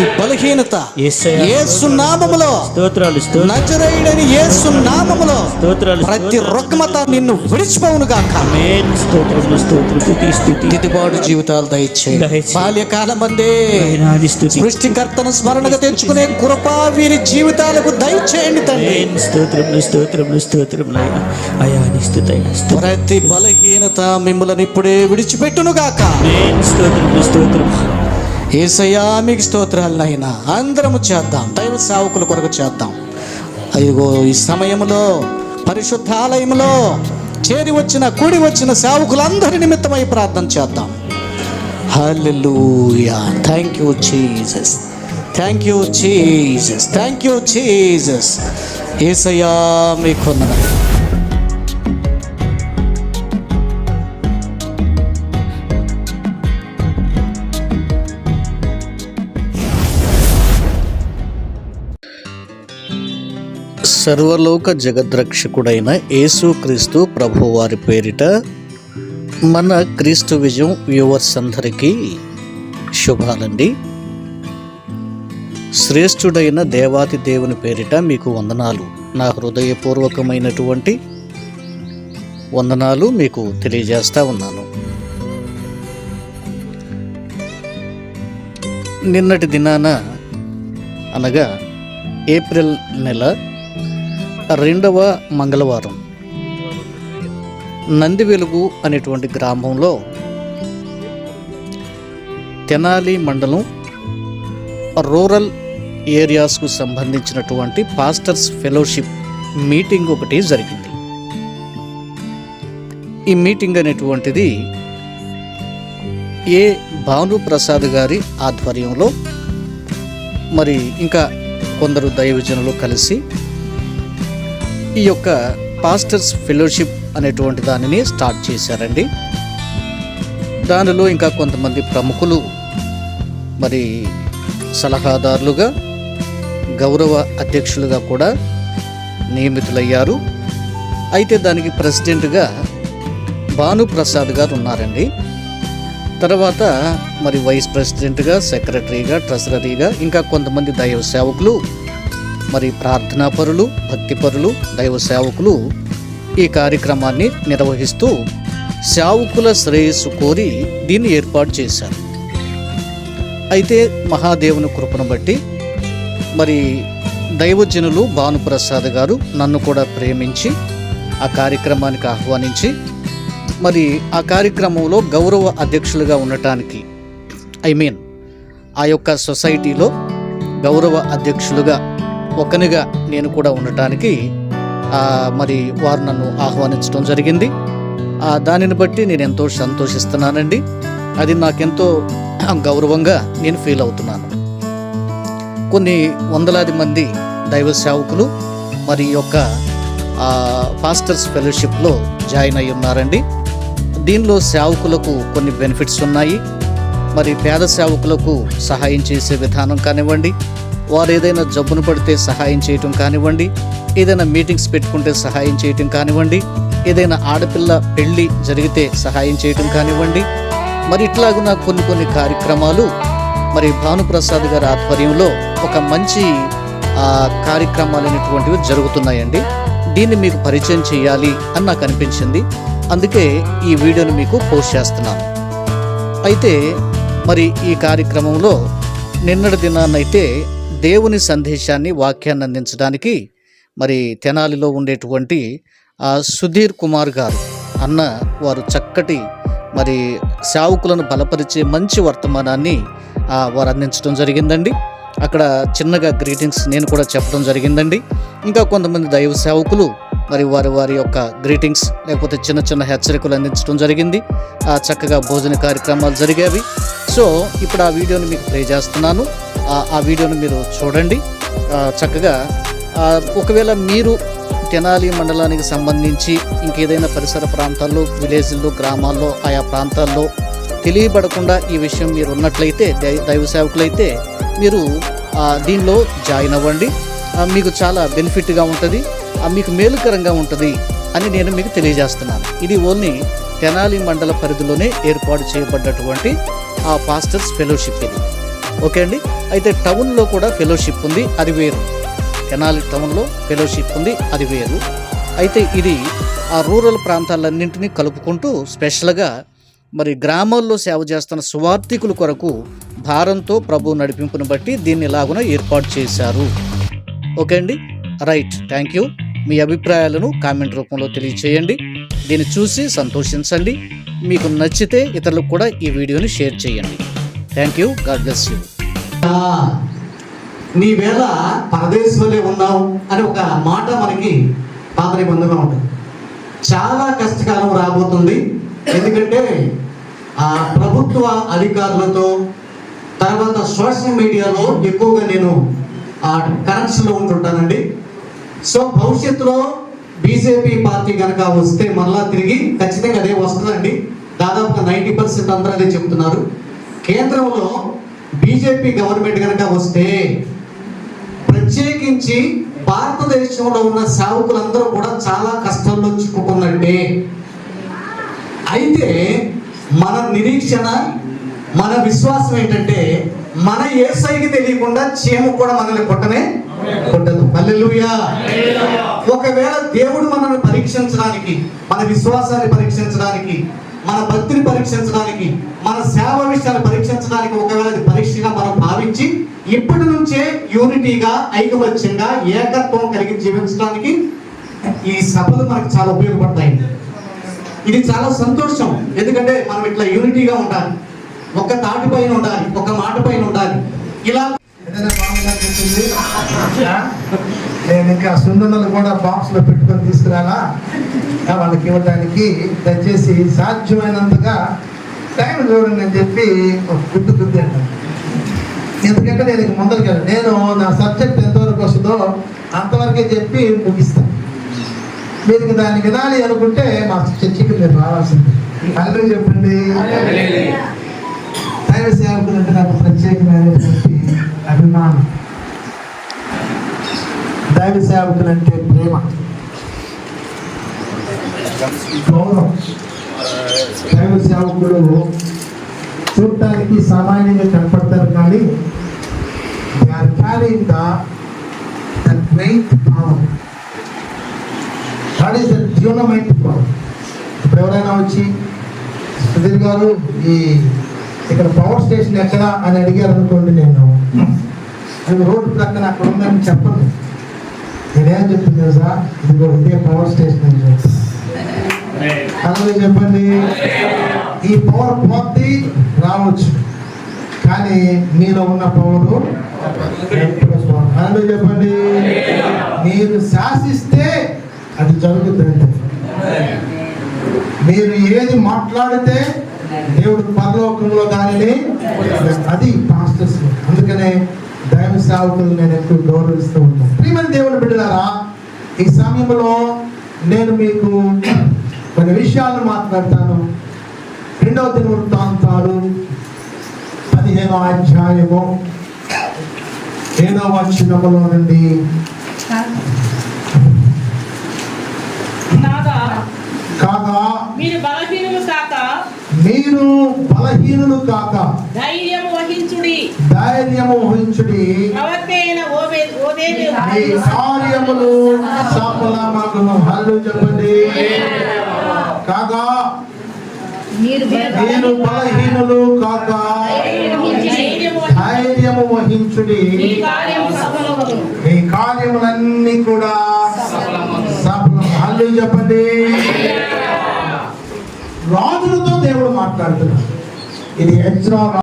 ప్రతి బలహీనత యేసు నామములో స్తోత్రాలు నజరేయుడని యేసు నామములో స్తోత్రాలు ప్రతి రుగ్మత నిన్ను విడిచిపోవును గాక. ఆమేన్. స్తోత్రములు స్తోత్రం స్తుతి స్తుతి దిద్దుబాటు జీవితాలు దయచేయి. దయచేయి. బాల్యకాలం అందే సృష్టికర్తను స్మరణగా తెచ్చుకునే కృప వీరి జీవితాలకు దయచేయండి తండ్రి. స్తోత్రములు స్తోత్రములు స్తోత్రములు అయా నీ స్తుతి అయ్యా స్తోత్రం. ప్రతి బలహీనత మిమ్మల్ని ఇప్పుడే విడిచిపెట్టును గాక. ఆమేన్. స్తోత్రములు. ఏసయ్యా మీకు స్తోత్రాలునైనా అందరము చేద్దాం. దైవ సేవకుల కొరకు చేద్దాం. అదిగో ఈ సమయంలో పరిశుద్ధాలయంలో చేరి వచ్చిన కూడి వచ్చిన సేవకులందరి నిమిత్తమై ప్రార్థన చేద్దాం. Hallelujah. Thank you Jesus thank you Jesus thank you Jesus ఏసయ్యా మీకు సర్వలోక జగద్రక్షకుడైన యేసుక్రీస్తు ప్రభువారి పేరిట మన క్రీస్తు విజయం వ్యూవర్స్ అందరికీ శుభాలండి. శ్రేష్ఠుడైన దేవాతి దేవుని పేరిట మీకు వందనాలు. నా హృదయపూర్వకమైనటువంటి వందనాలు మీకు తెలియజేస్తా ఉన్నాను. నిన్నటి దినాన అనగా ఏప్రిల్ నెల రెండవ మంగళవారం. నంది వెలుగు అనేటువంటి గ్రామంలో తెనాలి మండలం రూరల్ ఏరియాస్కు సంబంధించినటువంటి పాస్టర్స్ ఫెలోషిప్ మీటింగ్ ఒకటి జరిగింది. ఈ మీటింగ్ అనేటువంటిది ఏ భానుప్రసాద్ గారి ఆధ్వర్యంలో మరి ఇంకా కొందరు దైవజనులు కలిసి ఈ యొక్క పాస్టర్స్ ఫెలోషిప్ అనేటువంటి దానిని స్టార్ట్ చేశారండి. దానిలో ఇంకా కొంతమంది ప్రముఖులు మరి సలహాదారులుగా గౌరవ అధ్యక్షులుగా కూడా నియమితులయ్యారు. అయితే దానికి ప్రెసిడెంట్గా భానుప్రసాద్ గారు ఉన్నారండి. తర్వాత మరి వైస్ ప్రెసిడెంట్గా సెక్రటరీగా ట్రెజరీగా ఇంకా కొంతమంది దైవ సేవకులు మరి ప్రార్థనాపరులు భక్తిపరులు దైవ సేవకులు ఈ కార్యక్రమాన్ని నిర్వహిస్తూ సేవకుల శ్రేయస్సు కోరి దీన్ని ఏర్పాటు చేశారు. అయితే మహాదేవుని కృపను బట్టి మరి దైవజనులు భానుప్రసాద్ గారు నన్ను కూడా ప్రేమించి ఆ కార్యక్రమానికి ఆహ్వానించి మరి ఆ కార్యక్రమంలో గౌరవ అధ్యక్షులుగా ఉండటానికి ఐ మీన్ ఆ యొక్క సొసైటీలో గౌరవ అధ్యక్షులుగా ఒకనిగా నేను కూడా ఉండటానికి మరి వారు నన్ను ఆహ్వానించడం జరిగింది. దానిని బట్టి నేను ఎంతో సంతోషిస్తున్నానండి. అది నాకెంతో గౌరవంగా నేను ఫీల్ అవుతున్నాను. కొన్ని వందలాది మంది దైవ సేవకులు మరి యొక్క ఫాస్టర్స్ పాస్టర్స్ ఫెలోషిప్లో జాయిన్ అయి ఉన్నారండి. దీనిలో సేవకులకు కొన్ని బెనిఫిట్స్ ఉన్నాయి. మరి పేద సేవకులకు సహాయం చేసే విధానం కానివ్వండి వారు ఏదైనా జబ్బును పడితే సహాయం చేయటం కానివ్వండి ఏదైనా మీటింగ్స్ పెట్టుకుంటే సహాయం చేయటం కానివ్వండి ఏదైనా ఆడపిల్ల పెళ్ళి జరిగితే సహాయం చేయటం కానివ్వండి. మరి ఇట్లాగున కొన్ని కొన్ని కార్యక్రమాలు మరి భానుప్రసాద్ గారి ఆధ్వర్యంలో ఒక మంచి కార్యక్రమాలు అనేటువంటివి జరుగుతున్నాయండి. దీన్ని మీకు పరిచయం చేయాలి అని నాకు అనిపించింది. అందుకే ఈ వీడియోను మీకు పోస్ట్ చేస్తున్నాను. అయితే మరి ఈ కార్యక్రమంలో నిన్నటి దినాన్నైతే దేవుని సందేశాన్ని వాక్యాన్ని అందించడానికి మరి తెనాలిలో ఉండేటువంటి ఆ సుధీర్ కుమార్ గారు అన్న వారు చక్కటి మరి సేవకులను బలపరిచే మంచి వర్తమానాన్ని వారు అందించడం జరిగిందండి. అక్కడ చిన్నగా గ్రీటింగ్స్ నేను కూడా చెప్పడం జరిగిందండి. ఇంకా కొంతమంది దైవ సేవకులు మరి వారి వారి యొక్క గ్రీటింగ్స్ లేకపోతే చిన్న చిన్న హెచ్చరికలు అందించడం జరిగింది. ఆ చక్కగా భోజన కార్యక్రమాలు జరిగేవి. సో ఇప్పుడు ఆ వీడియోని మీకు ప్లే చేస్తున్నాను. ఆ- వీడియోను వీడియోని మీరు చూడండి. చక్కగా ఒకవేళ మీరు తెనాలి మండలానికి సంబంధించి ఇంకేదైనా పరిసర ప్రాంతాల్లో విలేజ్ల్లో గ్రామాల్లో ఆయా ప్రాంతాల్లో తెలియబడకుండా ఈ విషయం మీరు ఉన్నట్లయితే దై- దైవ సేవకులైతే మీరు దీనిలో జాయిన్ అవ్వండి. మీకు చాలా బెనిఫిట్గా ఉంటుంది. ఆ, మీకు మేలుకరంగా ఉంటుంది అని నేను మీకు తెలియజేస్తున్నాను. ఇది ఓన్లీ తెనాలి మండల పరిధిలోనే ఏర్పాటు చేయబడ్డటువంటి ఆ పాస్టర్స్ ఫెలోషిప్ ఇది. ఓకే అండి. అయితే టౌన్లో కూడా ఫెలోషిప్ ఉంది అది వేరు. కెనాలి టౌన్లో ఫెలోషిప్ ఉంది అది వేరు. అయితే ఇది ఆ రూరల్ ప్రాంతాలన్నింటినీ కలుపుకుంటూ స్పెషల్గా మరి గ్రామాల్లో సేవ చేస్తున్న సువార్థికుల కొరకు భారంతో ప్రభు నడిపింపును బట్టి దీన్ని ఇలాగున ఏర్పాటు చేశారు. ఓకే అండి. రైట్. Thank you. మీ అభిప్రాయాలను కామెంట్ రూపంలో తెలియచేయండి. దీన్ని చూసి సంతోషించండి. మీకు నచ్చితే ఇతరులకు కూడా ఈ వీడియోని షేర్ చేయండి. Thank you God bless you నీ వేళ పరదేశంలో ఉన్నావు అని ఒక మాట మనకి పాత నిబంధనలో ఉంటుంది. చాలా కష్టకాలం రాబోతుంది. ఎందుకంటే ఆ ప్రభుత్వ అధికారులతో తర్వాత సోషల్ మీడియాలో ఎక్కువగా నేను ఆ కనెక్షన్లో ఉంటుంటానండి. సో భవిష్యత్తులో బీజేపీ పార్టీ కనుక వస్తే మళ్ళా తిరిగి ఖచ్చితంగా అదే వస్తుందండి. దాదాపుగా నైంటీ పర్సెంట్ అందరూ అదే చెప్తున్నారు. కేంద్రంలో బీజేపీ గవర్నమెంట్ కనుక వస్తే ప్రత్యేకించి భారతదేశంలో ఉన్న సేవకులందరూ కూడా చాలా కష్టంలో చిక్కుకున్నట్టే. అయితే మన నిరీక్షణ మన విశ్వాసం ఏంటంటే మన ఏసైకి తెలియకుండా చీమ కూడా మనల్ని కొట్టనే కొట్టదు. పల్లెలుయా ఒకవేళ దేవుడు మనల్ని పరీక్షించడానికి మన విశ్వాసాన్ని పరీక్షించడానికి మన భక్తిని పరీక్షించడానికి మన సేవ విషయాన్ని ఇప్పటి నుంచే యూనిటీగా ఐకమత్యంగా ఏకత్వం కలిగి జీవించడానికి ఈ సభలు మనకు చాలా ఉపయోగపడతాయి. ఇది చాలా సంతోషం. ఎందుకంటే మనం ఇట్లా యూనిటీగా ఉండాలి. ఒక తాటి పైన ఉండాలి ఒక మాట పైన ఉండాలి. ఇలా నేను ఇంకా సున్నుండలు కూడా బాక్స్లో పెట్టుకొని తీసుకురాలా? వాళ్ళకి ఇవ్వడానికి దయచేసి సాధ్యమైనంతగా టైం చూడండి అని చెప్పి ఒక గుడ్డు గుద్దాను ఎందుకంటే నేను ఇక ముందరికి నేను నా సబ్జెక్ట్ ఎంతవరకు వస్తుందో అంతవరకే చెప్పి ముగిస్తాను మీరు దాన్ని వినాలి అనుకుంటే మా చర్చికి మీరు రావాల్సింది. అందరూ చెప్పండి. దైవ సేవకులు అంటే నాకు ప్రత్యేకమైనటువంటి అభిమానం. దైవ సేవకులు అంటే ప్రేమ. గౌరవం. దైవ సేవకులు చూడటానికి సామాన్యంగా కనపడతారు కానీ are carrying the the great power. That is the dynamite power. ఇప్పుడు ఎవరైనా వచ్చి సుధీర్ గారు ఈ ఇక్కడ పవర్ స్టేషన్ ఎక్కడ అని అడిగారు అనుకోండి నేను అది రోడ్డు ప్రక్కన అక్కడ ఉందని చెప్పను. నేనేం చెప్తుంది తెలుసా? ఇదిగో ఇదే పవర్ స్టేషన్ అని చెప్తాను చెప్పండి. ఈ పవర్ పోతే రావచ్చు. కానీ మీలో ఉన్న పవరు అలాగే చెప్పండి. మీరు శాసిస్తే అది జరుగుతుంది. మీరు ఏది మాట్లాడితే దేవుడు పరలోకంలో దానిని అది పాస్టర్స్ అందుకనే దైవ సేవకులు నేను ఎక్కువ గౌరవిస్తూ ఉంటాను. ప్రియమని దేవుని బిడ్డలారా ఈ సమయంలో నేను మీకు కొన్ని విషయాలను మాట్లాడతాను. రెండవ దినవృత్తాంతాలు పదిహేనో అధ్యాయము ఏడవ వచనములో నుండి. కాగా మీరు బలహీనులు కాక. మీరు బలహీనులు కాక. ధైర్యం వహించుడి. ధైర్యము వహించుడి. ప్రవక్త అయిన ఓబే ఓదేవి మీ కార్యములు సఫలమగును. హల్లు చెప్పండి. కాగా మీరు బలహీనులు కాక ధైర్యం ధైర్యము వహించుడి. మీ కార్యములన్నీ కూడా సఫలం. హల్లు చెప్పండి. రాజులతో దేవుడు మాట్లాడుతున్నాడు. ఇది ఎజ్రా